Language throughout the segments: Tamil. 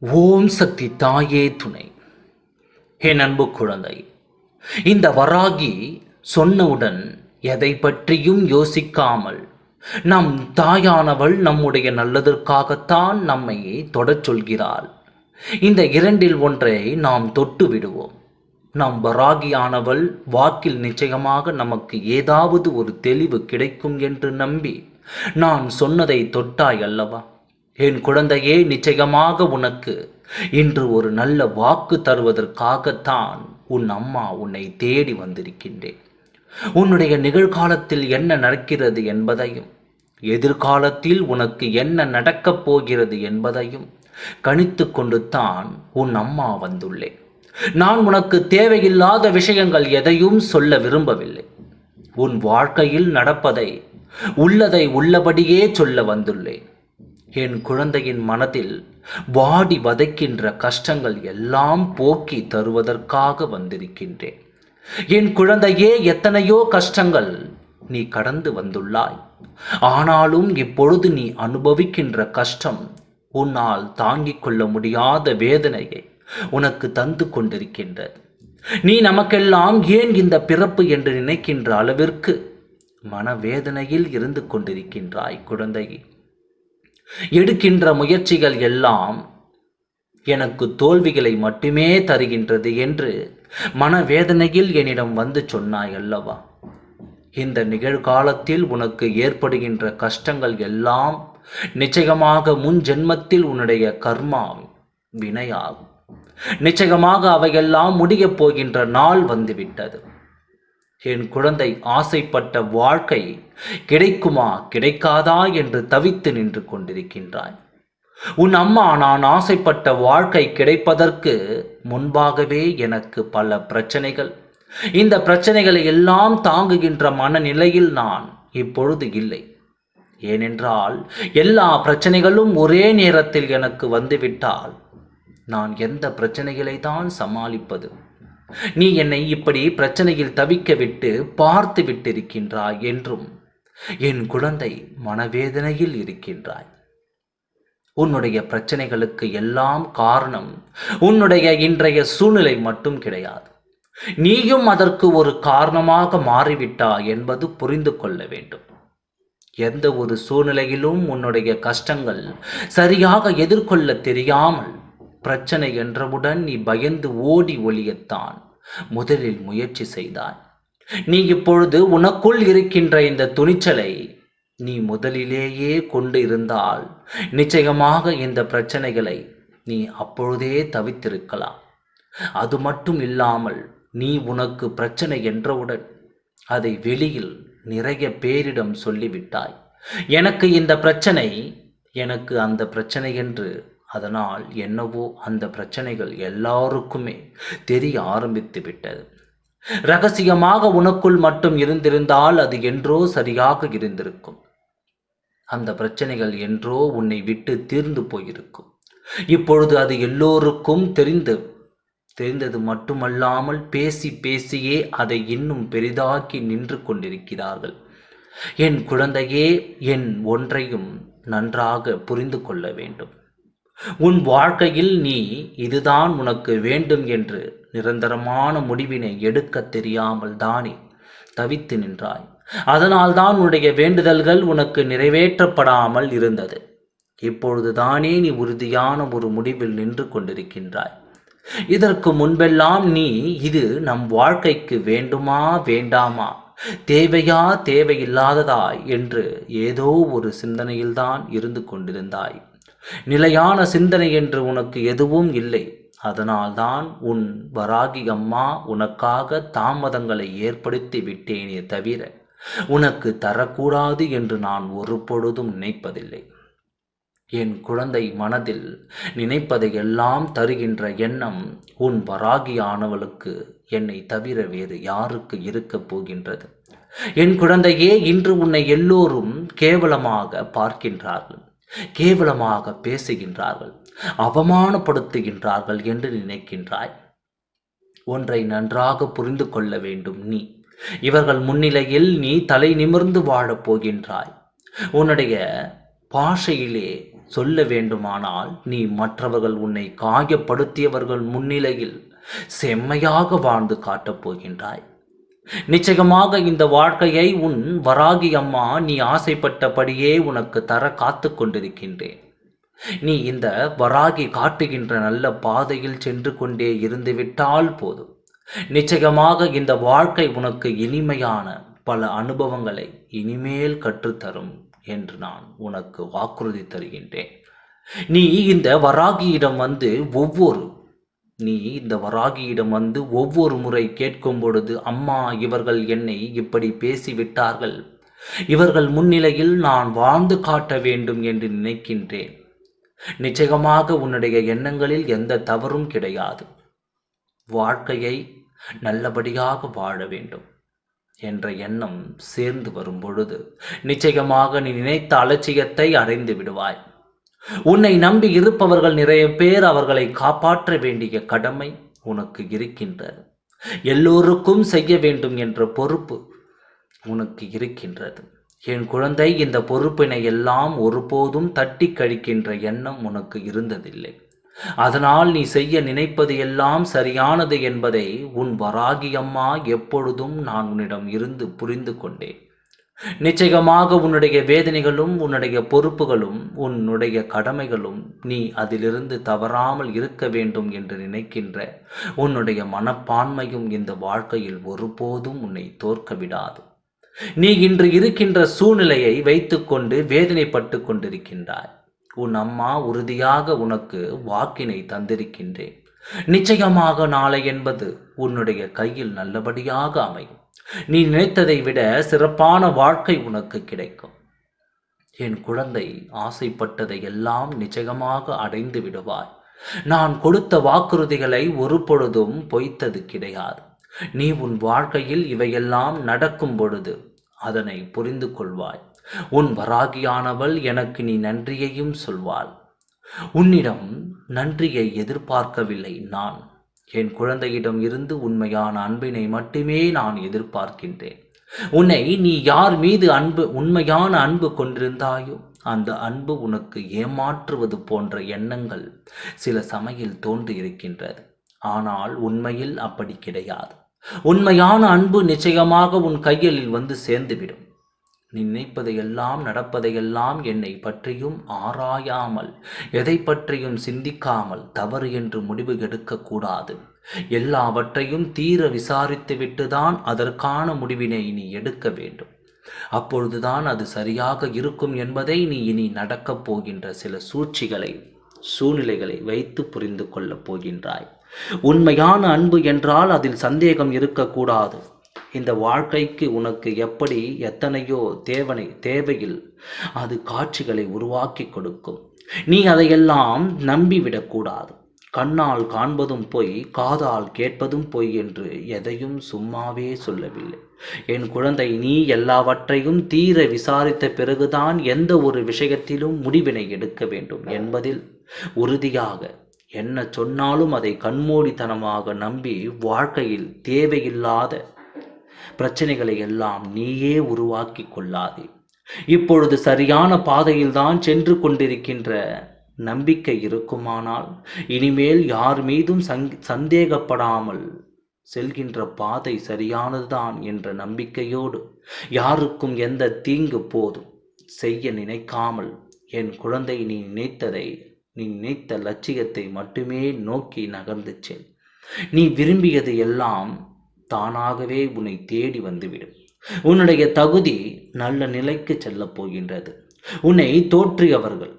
ஓம் சக்தி தாயே துணை. என் அன்பு குழந்தை இந்த வராகி சொன்னவுடன் எதை பற்றியும் யோசிக்காமல் நம் தாயானவள் நம்முடைய நல்லதற்காகத்தான் நம்மை தொடச் சொல்கிறாள். இந்த இரண்டில் ஒன்றை நாம் தொட்டு விடுவோம். நம் வராகியானவள் வாக்கில் நிச்சயமாக நமக்கு ஏதாவது ஒரு தெளிவு கிடைக்கும் என்று நம்பி நான் சொன்னதை தொட்டாய் அல்லவா? என் குழந்தையே நிச்சயமாக உனக்கு இன்று ஒரு நல்ல வாக்கு தருவதற்காகத்தான் உன் அம்மா உன்னை தேடி வந்திருக்கின்றேன். உன்னுடைய நிகழ்காலத்தில் என்ன நடக்கிறது என்பதையும் எதிர்காலத்தில் உனக்கு என்ன நடக்கப் போகிறது என்பதையும் கணித்து கொண்டு தான் உன் அம்மா வந்துள்ளேன். நான் உனக்கு தேவையில்லாத விஷயங்கள் எதையும் சொல்ல விரும்பவில்லை. உன் வாழ்க்கையில் நடப்பதை உள்ளதை உள்ளபடியே சொல்ல வந்துள்ளேன். என் குழந்தையின் மனதில் வாடி வதைக்கின்ற கஷ்டங்கள் எல்லாம் போக்கி தருவதற்காக வந்திருக்கின்றேன். என் குழந்தையே எத்தனையோ கஷ்டங்கள் நீ கடந்து வந்துள்ளாய். ஆனாலும் இப்பொழுது நீ அனுபவிக்கின்ற கஷ்டம் உன்னால் தாங்கிக் கொள்ள முடியாத வேதனையை உனக்கு தந்து கொண்டிருக்கின்றது. நீ நமக்கெல்லாம் ஏன் இந்த பிறப்பு என்று நினைக்கின்ற அளவிற்கு மனவேதனையில் இருந்து கொண்டிருக்கின்றாய் குழந்தையே. எடுக்கின்ற முயற்சிகள் எல்லாம் எனக்கு தோல்விகளை மட்டுமே தருகின்றது என்று மனவேதனையில் என்னிடம் வந்து சொன்னாய் அல்லவா? இந்த நிகழ்காலத்தில் உனக்கு ஏற்படுகின்ற கஷ்டங்கள் எல்லாம் நிச்சயமாக முன் ஜென்மத்தில் உன்னுடைய கர்மா வினையாகும். நிச்சயமாக அவையெல்லாம் முடியப் போகின்ற நாள் வந்துவிட்டது என் குழந்தை ஆசைப்பட்ட வாழ்க்கை கிடைக்குமா கிடைக்காதா என்று தவித்து நின்று கொண்டிருக்கின்றாய். உன் அம்மா நான் ஆசைப்பட்ட வாழ்க்கை கிடைப்பதற்கு முன்பாகவே எனக்கு பல பிரச்சனைகள். இந்த பிரச்சனைகளை எல்லாம் தாங்குகின்ற மனநிலையில் நான் இப்பொழுது இல்லை. ஏனென்றால் எல்லா பிரச்சனைகளும் ஒரே நேரத்தில் எனக்கு வந்துவிட்டால் நான் எந்த பிரச்சனைகளை தான் சமாளிப்பது? நீ என்னை இப்படி பிரச்சனையில் தவிக்க விட்டு பார்த்து விட்டிருக்கின்றாய் என்றும் என் குழந்தை மனவேதனையில் இருக்கின்றாய். உன்னுடைய பிரச்சனைகளுக்கு எல்லாம் காரணம் உன்னுடைய இன்றைய சூழ்நிலை மட்டும் கிடையாது. நீயும் அதற்கு ஒரு காரணமாக மாறிவிட்டாய் என்பது புரிந்து கொள்ள வேண்டும். எந்த ஒரு சூழ்நிலையிலும் உன்னுடைய கஷ்டங்கள் சரியாக எதிர்கொள்ள தெரியாமல் பிரச்சனை என்றவுடன் நீ பயந்து ஓடி ஒளியத்தான். முதலில் முயற்சி செய்தாய். நீ இப்பொழுது உனக்குள் இருக்கின்ற இந்த துணிச்சலை நீ முதலிலேயே கொண்டு இருந்தால் நிச்சயமாக இந்த பிரச்சனைகளை நீ அப்பொழுதே தவித்திருக்கலாம். அது மட்டும் இல்லாமல் நீ உனக்கு பிரச்சனை என்றவுடன் அதை வெளியில் நிறைய பேரிடம் சொல்லிவிட்டாய். எனக்கு இந்த பிரச்சனை எனக்கு அந்த பிரச்சனை என்று அதனால் என்னவோ அந்த பிரச்சனைகள் எல்லாருக்குமே தெரிய ஆரம்பித்து விட்டது. ரகசியமாக உனக்குள் மட்டும் இருந்திருந்தால் அது என்றோ சரியாக இருந்திருக்கும். அந்த பிரச்சனைகள் என்றோ உன்னை விட்டு தீர்ந்து போயிருக்கும். இப்பொழுது அது எல்லோருக்கும் தெரிந்து தெரிந்தது மட்டுமல்லாமல் பேசி பேசியே அதை இன்னும் பெரிதாக்கி நின்று கொண்டிருக்கிறார்கள். என் குழந்தையே என் ஒன்றையும் நன்றாக புரிந்து கொள்ள வேண்டும். உன் வாழ்க்கையில் நீ இதுதான் உனக்கு வேண்டும் என்று நிரந்தரமான முடிவினை எடுக்க தெரியாமல் தானே தவித்து நின்றாய். அதனால்தான் உன்னுடைய வேண்டுதல்கள் உனக்கு நிறைவேற்றப்படாமல் இருந்தது. இப்பொழுது தானே நீ உறுதியான ஒரு முடிவில் நின்று கொண்டிருக்கின்றாய். இதற்கு முன்பெல்லாம் நீ இது நம் வாழ்க்கைக்கு வேண்டுமா வேண்டாமா தேவையா தேவையில்லாததா என்று ஏதோ ஒரு சிந்தனையில்தான் இருந்து கொண்டிருந்தாய். நிலையான சிந்தனை என்று உனக்கு எதுவும் இல்லை. அதனால்தான் உன் வராகி அம்மா உனக்காக தாமதங்களை ஏற்படுத்தி விட்டேனே தவிர உனக்கு தரக்கூடாது என்று நான் ஒரு பொழுதும் நினைப்பதில்லை. என் குழந்தை மனதில் நினைப்பதை எல்லாம் தருகின்ற எண்ணம் உன் வராகியானவளுக்கு என்னை தவிர வேறு யாருக்கு இருக்கப் போகின்றது? என் குழந்தையே இன்று உன்னை எல்லோரும் கேவலமாக பார்க்கின்றார்கள். கேவலமாக பேசுகின்றார்கள் அவமானப்படுத்துகின்றார்கள் என்று நினைக்கின்றாய். ஒன்றை நன்றாக புரிந்து கொள்ள வேண்டும் நீ. இவர்கள் முன்னிலையில் நீ தலை நிமிர்ந்து வாழப் போகின்றாய். உன்னுடைய பாஷையிலே சொல்ல வேண்டுமானால் நீ மற்றவர்கள் உன்னை காயப்படுத்தியவர்கள் முன்னிலையில் செம்மையாக வாழ்ந்து காட்டப் போகின்றாய். நிச்சயமாக இந்த வாழ்க்கையை உன் வராகி அம்மா நீ ஆசைப்பட்டபடியே உனக்கு தர காத்து கொண்டிருக்கின்றேன். நீ இந்த வராகி காட்டுகின்ற நல்ல பாதையில் சென்று கொண்டே இருந்து விட்டால் போதும். நிச்சயமாக இந்த வாழ்க்கை உனக்கு இனிமையான பல அனுபவங்களை இனிமேல் கற்றுத்தரும் என்று நான் உனக்கு வாக்குறுதி தருகின்றேன். நீ இந்த வராகியிடம் வந்து ஒவ்வொரு நீ இந்த வராகியிடம் வந்து ஒவ்வொரு முறை கேட்கும் பொழுது அம்மா இவர்கள் என்னை இப்படி பேசிவிட்டார்கள். இவர்கள் முன்னிலையில் நான் வாழ்ந்து காட்ட வேண்டும் என்று நினைக்கின்றேன். நிச்சயமாக உன்னுடைய எண்ணங்களில் எந்த தவறும் கிடையாது. வாழ்க்கையை நல்லபடியாக வாழ வேண்டும் என்ற எண்ணம் சேர்ந்து வரும் பொழுது நிச்சயமாக நீ நினைத்த அலட்சியத்தை அடைந்து விடுவாய். உன்னை நம்பி இருப்பவர்கள் நிறைய பேர் அவர்களை காப்பாற்ற வேண்டிய கடமை உனக்கு இருக்கின்றது. எல்லோருக்கும் செய்ய வேண்டும் என்ற பொறுப்பு உனக்கு இருக்கின்றது. என் குழந்தை இந்த பொறுப்பினை எல்லாம் ஒருபோதும் தட்டி கழிக்கின்ற எண்ணம் உனக்கு இருந்ததில்லை. அதனால் நீ செய்ய நினைப்பது எல்லாம் சரியானது என்பதை உன் வராகி அம்மா எப்பொழுதும் நான் உன்னிடம் இருந்து புரிந்து கொண்டேன். நிச்சயமாக உன்னுடைய வேதனைகளும் உன்னுடைய பொறுப்புகளும் உன்னுடைய கடமைகளும் நீ அதிலிருந்து தவறாமல் இருக்க வேண்டும் என்று நினைக்கின்ற உன்னுடைய மனப்பான்மையும் இந்த வாழ்க்கையில் ஒருபோதும் உன்னை தோற்க விடாது. நீ இன்று இருக்கின்ற சூழ்நிலையை வைத்துக்கொண்டு வேதனைப்பட்டு கொண்டிருக்கின்றாய். உன் அம்மா உறுதியாக உனக்கு வாக்கினை தந்திருக்கின்றேன். நிச்சயமாக நாளை என்பது உன்னுடைய கையில் நல்லபடியாக அமையும். நீ நினைத்ததை விட சிறப்பான வாழ்க்கை உனக்கு கிடைக்கும். என் குழந்தை ஆசைப்பட்டதை எல்லாம் நிச்சயமாக அடைந்து விடுவாய். நான் கொடுத்த வாக்குறுதிகளை ஒரு பொழுதும் பொய்த்தது கிடையாது. நீ உன் வாழ்க்கையில் இவையெல்லாம் நடக்கும் பொழுது அதனை புரிந்து கொள்வாய். உன் வராகியானவள் எனக்கு நீ நன்றியையும் சொல்வாள். உன்னிடம் நன்றியை எதிர்பார்க்கவில்லை நான். என் குழந்தையிடம் இருந்து உண்மையான அன்பினை மட்டுமே நான் எதிர்பார்க்கின்றேன். உன்னை நீ யார் மீது அன்பு உண்மையான அன்பு கொண்டிருந்தாயோ அந்த அன்பு உனக்கு ஏமாற்றுவது போன்ற எண்ணங்கள் சில சமையில் தோன்றியிருக்கின்றது ஆனால் உண்மையில் அப்படி கிடையாது. உண்மையான அன்பு நிச்சயமாக உன் கையில் வந்து சேர்ந்துவிடும். நினைப்பதையெல்லாம் நடப்பதையெல்லாம் என்னை பற்றியும் ஆராயாமல் எதை பற்றியும் சிந்திக்காமல் தவறு என்று முடிவு எடுக்கக்கூடாது. எல்லாவற்றையும் தீர விசாரித்துவிட்டுதான் அதற்கான முடிவினை நீ எடுக்க வேண்டும். அப்பொழுதுதான் அது சரியாக இருக்கும் என்பதை நீ இனி நடக்கப் போகின்ற சில சூழ்ச்சிகளை சூழ்நிலைகளை வைத்து புரிந்து கொள்ளப் போகின்றாய். உண்மையான அன்பு என்றால் அதில் சந்தேகம் இருக்கக்கூடாது. இந்த வாழ்க்கைக்கு உனக்கு எப்படி எத்தனையோ தேவனை தேவையில் அது காட்சிகளை உருவாக்கி கொடுக்கும். நீ அதையெல்லாம் நம்பிவிடக்கூடாது. கண்ணால் காண்பதும் பொய் காதால் கேட்பதும் பொய் என்று எதையும் சும்மாவே சொல்லவில்லை. என் குழந்தை நீ எல்லாவற்றையும் தீர விசாரித்த பிறகுதான் எந்த ஒரு விஷயத்திலும் முடிவினை எடுக்க வேண்டும் என்பதில் உறுதியாக என்ன சொன்னாலும் அதை கண்மூடித்தனமாக நம்பி வாழ்க்கையில் தேவையில்லாத பிரச்சனைகளை எல்லாம் நீயே உருவாக்கி கொள்ளாதே. இப்பொழுது சரியான பாதையில்தான் சென்று கொண்டிருக்கின்ற நம்பிக்கை இருக்குமானால் இனிமேல் யார் மீதும் சங் சந்தேகப்படாமல் செல்கின்ற பாதை சரியானதுதான் என்ற நம்பிக்கையோடு யாருக்கும் எந்த தீங்கு போதும் செய்ய நினைக்காமல் என் குழந்தை நீ நினைத்ததை நீ நினைத்த லட்சியத்தை மட்டுமே நோக்கி நகர்ந்து செல். நீ விரும்பியது எல்லாம் தானாகவே உன்னை தேடி வந்துவிடும். உன்னுடைய தகுதி நல்ல நிலைக்கு செல்லப் போகின்றது. உன்னை தோற்றியவர்கள்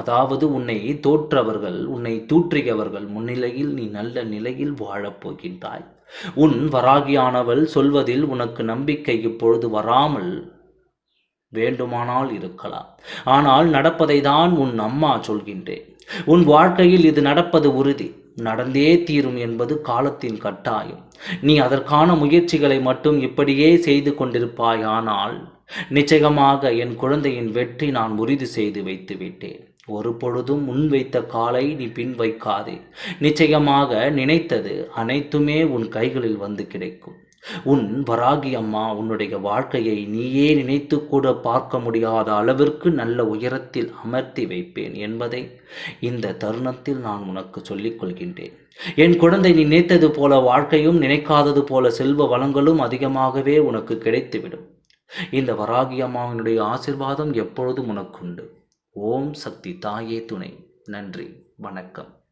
அதாவது உன்னை தோற்றவர்கள் உன்னை தூற்றியவர்கள் முன்னிலையில் நீ நல்ல நிலையில் வாழப் போகின்றாய். உன் வராகியானவள் சொல்வதில் உனக்கு நம்பிக்கை இப்பொழுது வராமல் வேண்டுமானால் இருக்கலாம். ஆனால் நடப்பதை தான் உன் அம்மா சொல்கின்றேன் உன் வாழ்க்கையில் இது நடப்பது உறுதி. நடந்தே தீரும் என்பது காலத்தின் கட்டாயம். நீ அதற்கான முயற்சிகளை மட்டும் இப்படியே செய்து கொண்டிருப்பாயானால் நிச்சயமாக என் குழந்தையின் வெற்றி நான் உறுதி செய்து வைத்து விட்டேன் ஒரு பொழுதும் முன் வைத்த காலை நீ பின் வைக்காதே. நிச்சயமாக நினைத்தது அனைத்துமே உன் கைகளில் வந்து கிடைக்கும். உன் வராகி அம்மா உன்னுடைய வாழ்க்கையை நீயே நினைத்து கூட பார்க்க முடியாத அளவிற்கு நல்ல உயரத்தில் அமர்த்தி வைப்பேன் என்பதை இந்த தருணத்தில் நான் உனக்கு சொல்லிக் கொள்கின்றேன். என் குழந்தை நீ நினைத்தது போல வாழ்க்கையும் நினைக்காதது போல செல்வ வளங்களும் அதிகமாகவே உனக்கு கிடைத்துவிடும். இந்த வராகி அம்மாவினுடைய ஆசிர்வாதம் எப்பொழுதும் உனக்குண்டு. ஓம் சக்தி தாயே துணை. நன்றி. வணக்கம்.